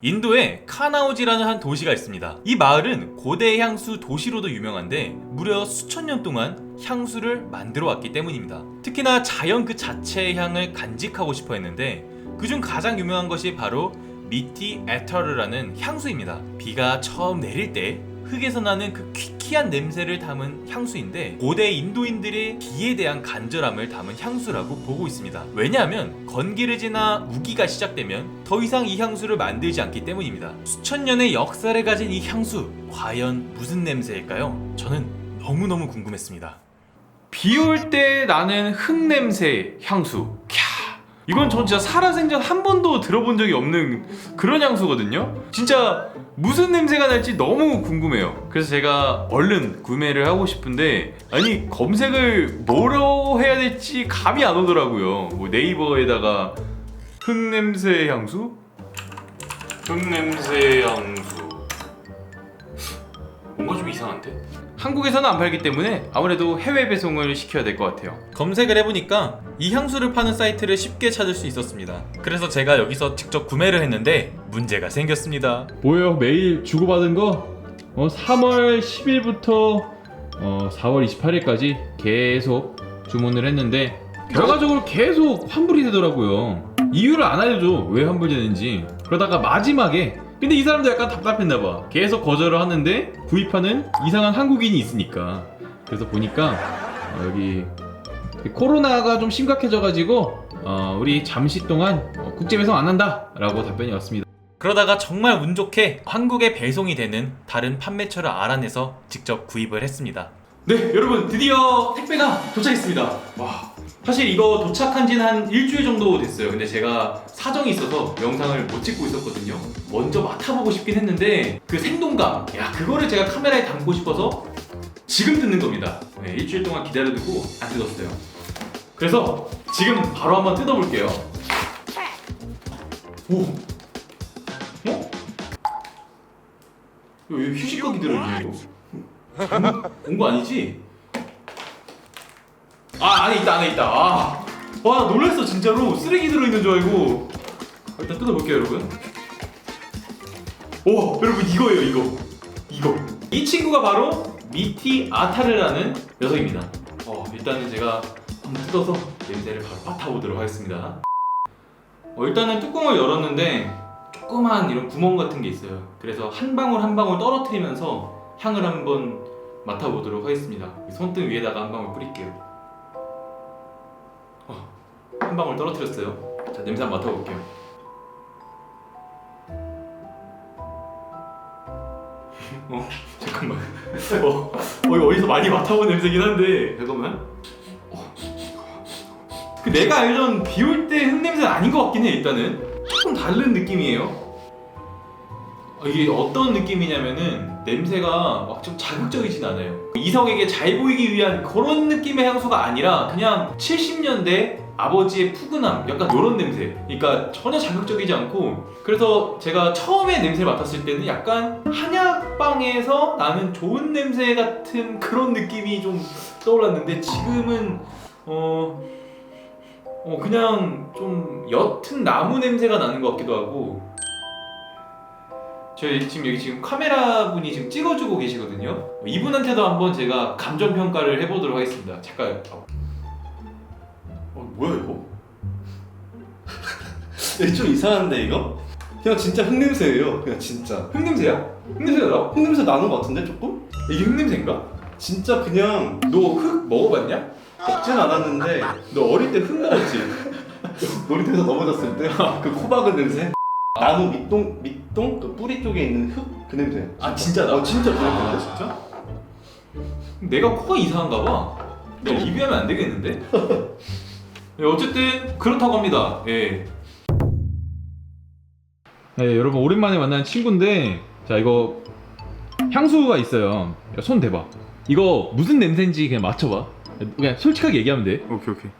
인도에 카나우지라는 한 도시가 있습니다. 이 마을은 고대 향수 도시로도 유명한데 무려 수천 년 동안 향수를 만들어 왔기 때문입니다. 특히나 자연 그 자체의 향을 간직하고 싶어 했는데 그중 가장 유명한 것이 바로 미티 에터르라는 향수입니다. 비가 처음 내릴 때 흙에서 나는 그퀴 퀴한 냄새를 담은 향수인데 고대 인도인들의 비에 대한 간절함을 담은 향수라고 보고 있습니다. 왜냐하면 건기르지나 우기가 시작되면 더 이상 이 향수를 만들지 않기 때문입니다. 수천 년의 역사를 가진 이 향수 과연 무슨 냄새일까요? 저는 너무너무 궁금했습니다. 비 올 때 나는 흙 냄새 향수. 캬. 이건 전 진짜 살아생전 한 번도 들어본 적이 없는 그런 향수거든요. 진짜 무슨 냄새가 날지 너무 궁금해요. 그래서 제가 얼른 구매를 하고 싶은데 아니 검색을 뭐로 해야 될지 감이 안 오더라고요. 뭐 네이버에다가 흙냄새 향수? 흙냄새 향수. 뭔가 좀 이상한데? 한국에서는 안 팔기 때문에 아무래도 해외 배송을 시켜야 될 것 같아요. 검색을 해보니까 이 향수를 파는 사이트를 쉽게 찾을 수 있었습니다. 그래서 제가 여기서 직접 구매를 했는데 문제가 생겼습니다. 뭐예요? 메일 주고받은 거? 어, 3월 10일부터 어, 4월 28일까지 계속 주문을 했는데 결과적으로 계속 환불이 되더라고요. 이유를 안 알려줘. 왜 환불되는지. 그러다가 마지막에 근데 이 사람도 약간 답답했나 봐. 계속 거절을 하는데 구입하는 이상한 한국인이 있으니까. 그래서 보니까 어, 여기 코로나가 좀 심각해져가지고 어, 우리 잠시 동안 어, 국제 배송 안 한다라고 답변이 왔습니다. 그러다가 정말 운 좋게 한국에 배송이 되는 다른 판매처를 알아내서 직접 구입을 했습니다. 네, 여러분 드디어 택배가 도착했습니다. 와, 사실 이거 도착한 지는 한 일주일 정도 됐어요. 근데 제가 사정이 있어서 영상을 못 찍고 있었거든요. 먼저 맡아보고 싶긴 했는데 그 생동감, 야 그거를 제가 카메라에 담고 싶어서 지금 뜯는 겁니다. 네, 일주일 동안 기다려두고 안 뜯었어요. 그래서 지금 바로 한번 뜯어볼게요. 오, 어? 왜 휴지거기 들어있냐 이거? 온 거 아니지? 아 안에 있다 안에 있다. 아. 와 놀랐어 진짜로. 쓰레기 들어있는 줄 알고. 일단 뜯어볼게요 여러분. 오 여러분 이거예요 이거. 이거. 이 친구가 바로 미티 아타르라는 녀석입니다. 어 일단은 제가 한번 뜯어서 냄새를 바로 맡아보도록 하겠습니다. 어 일단은 뚜껑을 열었는데 조그만 이런 구멍 같은 게 있어요. 그래서 한 방울 한 방울 떨어뜨리면서 향을 한번 맡아보도록 하겠습니다. 손등 위에다가 한 방울 뿌릴게요. 어, 한 방울 떨어뜨렸어요. 자 냄새 한번 맡아볼게요. 어 잠깐만. 어, 어 이거 어디서 많이 맡아본 냄새긴 한데 잠깐만. 어. 그 내가 알던 비올 때 흙냄새는 아닌 것 같긴 해 일단은 조금 다른 느낌이에요. 어, 이게 어떤 느낌이냐면은 냄새가 막 좀 자극적이진 않아요. 이성에게 잘 보이기 위한 그런 느낌의 향수가 아니라 그냥 70년대 아버지의 푸근함, 약간 이런 냄새. 그러니까 전혀 자극적이지 않고 그래서 제가 처음에 냄새를 맡았을 때는 약간 한약방에서 나는 좋은 냄새 같은 그런 느낌이 좀 떠올랐는데 지금은 어, 어 그냥 좀 옅은 나무 냄새가 나는 것 같기도 하고 저희 지금 여기 지금 카메라 분이 지금 찍어주고 계시거든요. 이분한테도 한번 제가 감정 평가를 해보도록 하겠습니다. 잠깐. 어, 뭐야 이거? 좀 이상한데 이거? 그냥 진짜 흙냄새예요 그냥 진짜 흙 냄새야? 흙 냄새가 나? 흙냄새 나는 것 같은데 조금? 이게 흙 냄새인가? 진짜 그냥 너 흙 먹어봤냐? 먹진 않았는데 너 어릴 때 흙 먹었지? 놀이터에서 넘어졌을 때 그 코박은 냄새? 나무 밑동 밑동 그 뿌리 쪽에 있는 흙 그 냄새 아, 진짜다? 어 진짜 그 아, 냄새인데 진짜? 내가 코가 이상한가 봐. 내가 리뷰하면 안 되겠는데? 네, 어쨌든 그렇다고 합니다. 예. 네, 여러분 오랜만에 만난 친구인데 자 이거 향수가 있어요. 야, 손 대봐. 이거 무슨 냄새인지 그냥 맞춰봐. 그냥 솔직하게 얘기하면 돼. 오케이 오케이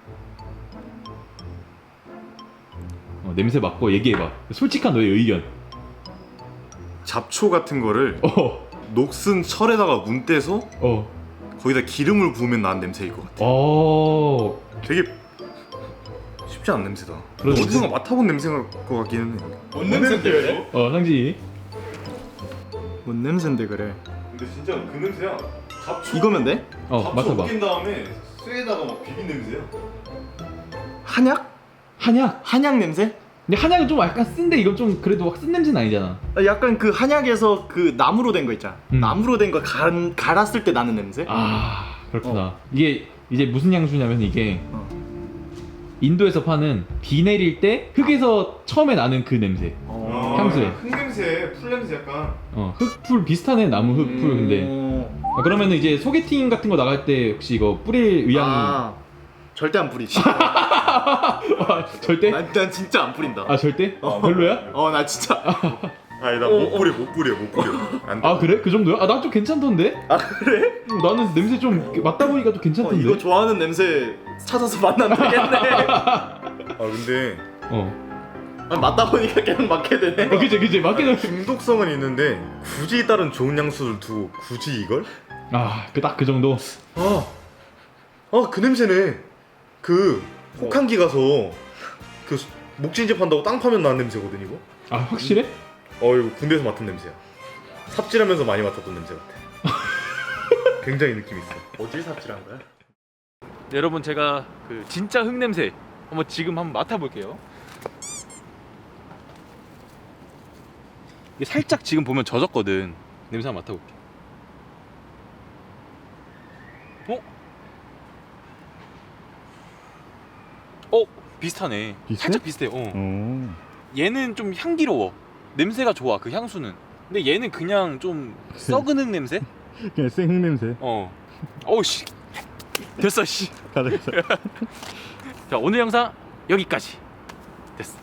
어, 냄새 맡고 얘기해봐. 솔직한 너의 의견. 잡초 같은 거를 어, 녹슨 철에다가 문 떼서 어, 거기다 기름을 부으면 나는 냄새일 것 같아. 어. 되게 쉽지 않은 냄새다. 그런 어디선가 맡아본 냄새가 것 같기는 해. 뭔 냄새인데 그래? 어 상진이 뭔 냄새인데 그래? 근데 진짜 그 냄새야. 잡초. 이거면 돼? 어 잡초 맡아봐 다음에 쇠에다가 막 비빈 냄새야. 한약? 한약 한약 냄새? 근데 한약은 좀 약간 쓴데 이건 좀 그래도 막 쓴 냄새는 아니잖아 아, 약간 그 한약에서 그 나무로 된 거 있잖아. 음. 나무로 된 거 갈았을 때 나는 냄새? 아 그렇구나 이게 이제 무슨 향수냐면 이게 어. 인도에서 파는 비 내릴 때 흙에서 처음에 나는 그 냄새 어. 향수에. 흙 냄새, 풀 냄새 약간. 어 흙풀 비슷하네 나무 흙풀 근데 음. 아, 그러면은 이제 소개팅 같은 거 나갈 때 혹시 이거 뿌릴 의향이 아, 절대 안 뿌리지. 아, 절대? 난, 난 진짜 안 뿌린다. 아 절대? 별로야? 어, 나 진짜. 아니 나 못 뿌려, 못 뿌려, 못 뿌려. 안 돼. 아 그래? 그 정도야? 아나좀 괜찮던데? 아 그래? 어, 나는 냄새 좀 이렇게 맡다 보니까 좀 어, 괜찮던데? 이거 좋아하는 냄새 찾아서 만나면 되겠네. 아 근데 어. 아니, 맡다 보니까 계속 맡게 되네. 어 그치 그치 맡게 되 중독성은 있는데 굳이 다른 좋은 향수를 두고 굳이 이걸? 아그 딱 그 정도? 아, 아 그 냄새네. 그 혹한기 가서 그 목진제 판다고 땅 파면 나는 냄새거든 이거. 아 확실해? 어 이거 군대에서 맡은 냄새야. 삽질하면서 많이 맡았던 냄새 같아. 굉장히 느낌 있어. 어딜 삽질한 거야? 여러분 제가 그 진짜 흙 냄새 한번 지금 한번 맡아볼게요. 이게 살짝 지금 보면 젖었거든. 냄새 한번 맡아볼게. 어? 어 비슷하네. 비슷해? 살짝 비슷해. 어. 얘는 좀 향기로워. 냄새가 좋아. 그 향수는. 근데 얘는 그냥 좀 썩은 흙 냄새? 그냥 생흙 냄새. 어. 어우 씨. 됐어 씨. 가자 가자. 자 오늘 영상 여기까지 됐어